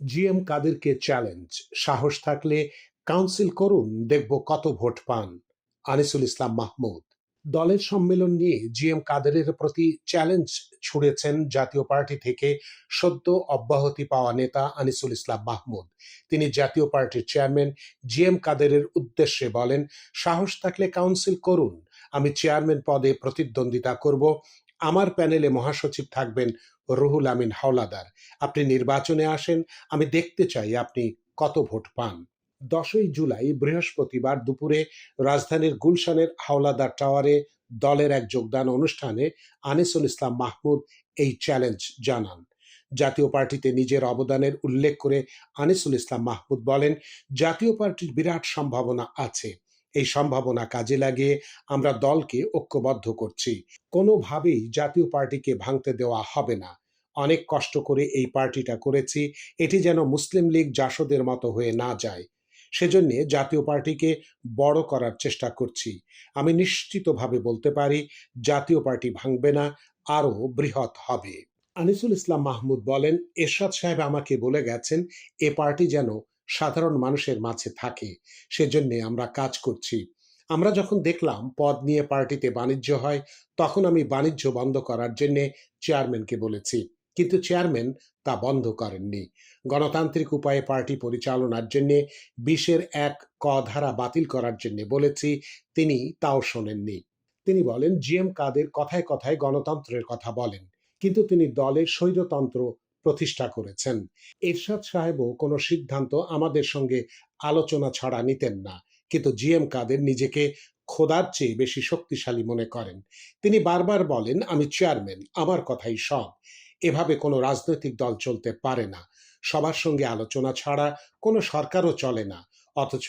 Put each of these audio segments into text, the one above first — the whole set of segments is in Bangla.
জিএম কাদেরকে চ্যালেঞ্জ সাহস থাকলে কাউন্সিল করুন, দেখব কত ভোট পান। আনিসুল ইসলাম মাহমুদ, দলের সম্মেলন নিয়ে জিএম কাদেরের প্রতি চ্যালেঞ্জ ছুড়েছেন জাতীয় পার্টি থেকে সদ্য অব্যাহতি পাওয়া নেতা আনিসুল ইসলাম মাহমুদ। তিনি জাতীয় পার্টির চেয়ারম্যান জিএম কাদেরের উদ্দেশ্যে বলেন, সাহস থাকলে কাউন্সিল করুন। আমি চেয়ারম্যান পদে প্রতিদ্বন্দ্বিতা করব। আমার প্যানেলে মহাসচিব থাকবেন রুহুল আমিন হাওলাদার। আপনি নির্বাচনে আসেন, আমি দেখতে চাই আপনি কত ভোট পান। দশই জুলাই, বৃহস্পতিবার দুপুরে রাজধানীর গুলশানের হাওলাদার টাওয়ারে দলের এক যোগদান অনুষ্ঠানে আনিসুল ইসলাম মাহমুদ এই চ্যালেঞ্জ জানান। জাতীয় পার্টিতে নিজের অবদানের উল্লেখ করে আনিসুল ইসলাম মাহমুদ বলেন, জাতীয় পার্টির বিরাট সম্ভাবনা আছে। এই সম্ভাবনা কাজে লাগিয়ে আমরা দলকে ঐক্যবদ্ধ করছি। কোনোভাবেই জাতীয় পার্টিকে ভাঙতে দেওয়া হবে না। অনেক কষ্ট করে এই পার্টিটা করেছি, এটি যেন মুসলিম লীগ জাসদের মতো হয়ে না যায়। সেজন্য জাতীয় পার্টিকে বড় করার চেষ্টা করছি। আমি নিশ্চিতভাবে বলতে পারি, জাতীয় পার্টি ভাঙবে না, আরও বৃহৎ হবে। আনিসুল ইসলাম মাহমুদ বলেন, এরশাদ সাহেব আমাকে বলে গেছেন, এ পার্টি যেন সাধারণ মানুষের মাঝে থাকে। সেজন্য আমরা কাজ করছি। আমরা যখন দেখলাম পদ নিয়ে পার্টিতে বাণিজ্য হয়, তখন আমি বাণিজ্য বন্ধ করার জন্য চেয়ারম্যানকে বলেছি। কিন্তু চেয়ারম্যান তা বন্ধ করেননি। গণতান্ত্রিক উপায়ে পার্টি পরিচালনার জন্য, বিশের এক ক ধারা বাতিল করার জন্য বলেছি, তিনি তাও শোনেননি। তিনি বলেন, জিএম কাদের কথায় কথায় গণতন্ত্রের কথা বলেন। কিন্তু তিনি দলের স্বৈরতন্ত্র প্রতিষ্ঠা করেছেন। এরশাদ সাহেবও কোনো সিদ্ধান্ত আমাদের সঙ্গে আলোচনা ছাড়া নিতেন না, কিন্তু জিএম কাদের নিজেকে খোদার চেয়ে বেশি শক্তিশালী মনে করেন। তিনি বারবার বলেন, আমি চেয়ারম্যান, আমার কথাই সব। এভাবে কোনো রাজনৈতিক দল চলতে পারে না। সবার সঙ্গে আলোচনা ছাড়া কোনো সরকারও চলে না। অথচ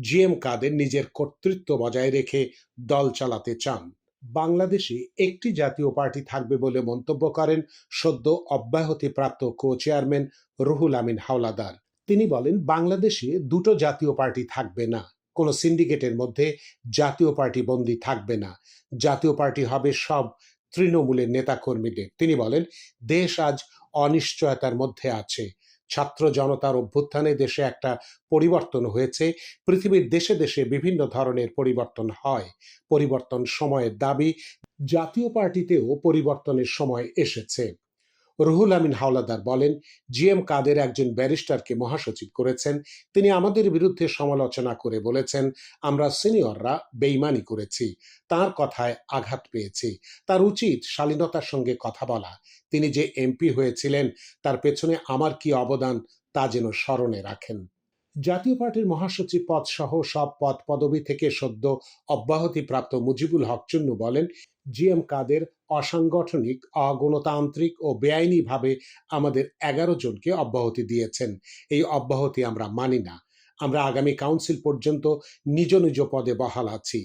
জিএম কাদের নিজের কর্তৃত্ব বজায় রেখে দল চালাতে চান। বাংলাদেশে একটি জাতীয় পার্টি থাকবে বলে মন্তব্য করেন সদ্য অব্যাহতিপ্রাপ্ত কো চেয়ারম্যান রুহুল আমিন হাওলাদার। তিনি বলেন, বাংলাদেশে দুটো জাতীয় পার্টি থাকবে না। কোনো সিন্ডিকেটের মধ্যে জাতীয় পার্টি বন্দী থাকবে না। জাতীয় পার্টি হবে সব তৃণমূলের নেতাকর্মীদের। তিনি বলেন, দেশ আজ অনিশ্চয়তার মধ্যে আছে। ছাত্র জনতার অভ্যুত্থানে দেশে একটা পরিবর্তন হয়েছে। পৃথিবীর দেশে দেশে বিভিন্ন ধরনের পরিবর্তন হয়। পরিবর্তন সময়ের দাবি, জাতীয় পার্টিতেও পরিবর্তনের সময় এসেছে। রুহুল আমিন হাওলাদার বলেন, জিএম কাদের একজন ব্যারিস্টারকে মহাসচিব করেছেন, তিনি আমাদের বিরুদ্ধে সমালোচনা করে বলেছেন, আমরা সিনিয়ররা বেইমানি করেছি, তার কথায় আঘাত পেয়েছি, তার উচিত শালীনতার সঙ্গে কথা বলা, তিনি যে এমপি হয়েছিলেন, তার পেছনে আমার কি অবদান, তা যেন স্মরণে রাখেন। জাতীয় পার্টির মহাসচিব পদ সহ সব পদ পদবি থেকে সদ্য অব্যাহতিপ্রাপ্ত মুজিবুল হক চুন্নু বলেন, জিএম কাদের অসাংগঠনিক, অগণতান্ত্রিক ও বেআইনিভাবে আমাদের এগারো জনকে অব্যাহতি দিয়েছেন। এই অব্যাহতি আমরা মানি না। আমরা আগামী কাউন্সিল পর্যন্ত নিজ নিজ পদে বহাল আছি।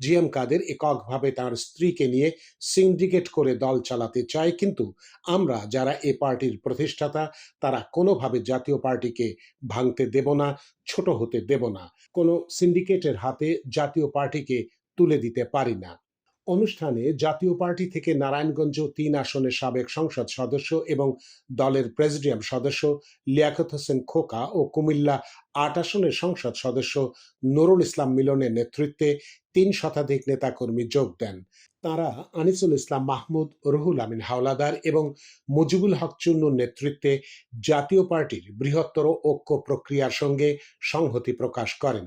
জিএম কাদের এককভাবে তার স্ত্রীকে নিয়ে সিন্ডিকেট করে দল চালাতে চায়, কিন্তু আমরা যারা এ পার্টির প্রতিষ্ঠাতা, তারা কোনোভাবে জাতীয় পার্টিকে ভাঙতে দেব না, ছোট হতে দেব না। কোনো সিন্ডিকেটের হাতে জাতীয় পার্টিকে তুলে দিতে পারি না। অনুষ্ঠানে জাতীয় পার্টি থেকে নারায়ণগঞ্জ তিন আসনের সাবেক সংসদ সদস্য এবং দলের প্রেসিডিয়াম সদস্য লিয়াকত হোসেন খোকা ও কুমিল্লা আট আসনের সংসদ সদস্য নুরুল ইসলাম মিলনের নেতৃত্বে তিন শতাধিক নেতাকর্মী যোগ দেন। তারা আনিসুল ইসলাম মাহমুদ, রুহুল আমিন হাওলাদার এবং মুজিবুল হক চুন্নুর নেতৃত্বে জাতীয় পার্টির বৃহত্তর ঐক্য প্রক্রিয়ার সঙ্গে সংহতি প্রকাশ করেন।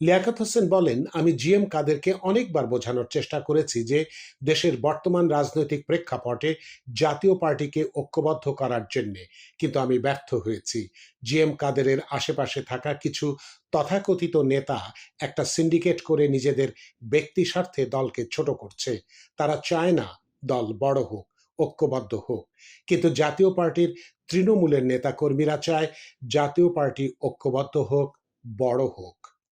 লিয়াকত হোসেন বলেন, আমি জিএম কাদেরকে অনেকবার বোঝানোর চেষ্টা করেছি যে দেশের বর্তমান রাজনৈতিক প্রেক্ষাপটে জাতীয় পার্টিকে ঐক্যবদ্ধ করার জন্যে, কিন্তু আমি ব্যর্থ হয়েছি। জিএম কাদেরের আশেপাশে থাকা কিছু তথাকথিত নেতা একটা সিন্ডিকেট করে নিজেদের ব্যক্তি স্বার্থে দলকে ছোট করছে। তারা চায় না দল বড় হোক, ঐক্যবদ্ধ হোক। কিন্তু জাতীয় পার্টির তৃণমূলের নেতাকর্মীরা চায় জাতীয় পার্টি ঐক্যবদ্ধ হোক, বড় হোক।